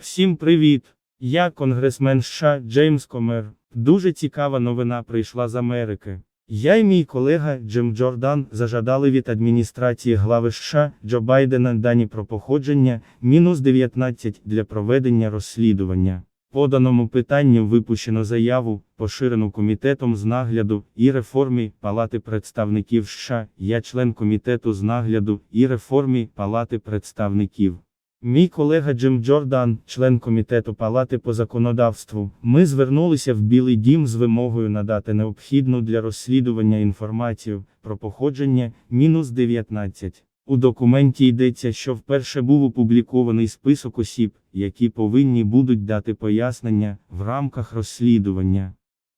Всім привіт! Я конгресмен США Джеймс Комер. Дуже цікава новина прийшла з Америки. Я і мій колега Джим Джордан зажадали від адміністрації глави США Джо Байдена дані про походження мінус 19 для проведення розслідування. Поданому питанню випущено заяву, поширену комітетом з нагляду і реформі Палати представників США. Я член комітету з нагляду і реформі Палати представників. Мій колега Джим Джордан, член комітету Палати по законодавству, ми звернулися в Білий Дім з вимогою надати необхідну для розслідування інформацію про походження мінус 19. У документі йдеться, що вперше був опублікований список осіб, які повинні будуть дати пояснення в рамках розслідування.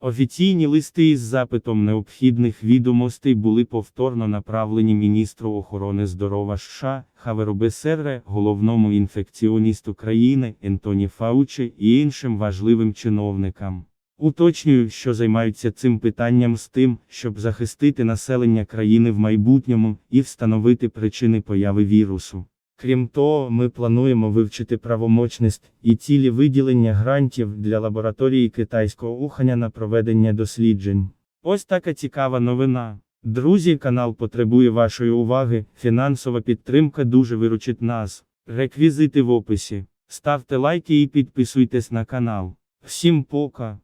Офіційні листи із запитом необхідних відомостей були повторно направлені міністру охорони здорова США Хаверу Бесерре, головному інфекціоністу країни Ентоні Фаучі і іншим важливим чиновникам. Уточнюю, що займаються цим питанням з тим, щоб захистити населення країни в майбутньому і встановити причини появи вірусу. Крім того, ми плануємо вивчити правомочність і цілі виділення грантів для лабораторії китайського ухання на проведення досліджень. Ось така цікава новина. Друзі, канал потребує вашої уваги, фінансова підтримка дуже виручить нас. Реквізити в описі. Ставте лайки і підписуйтесь на канал. Всім пока!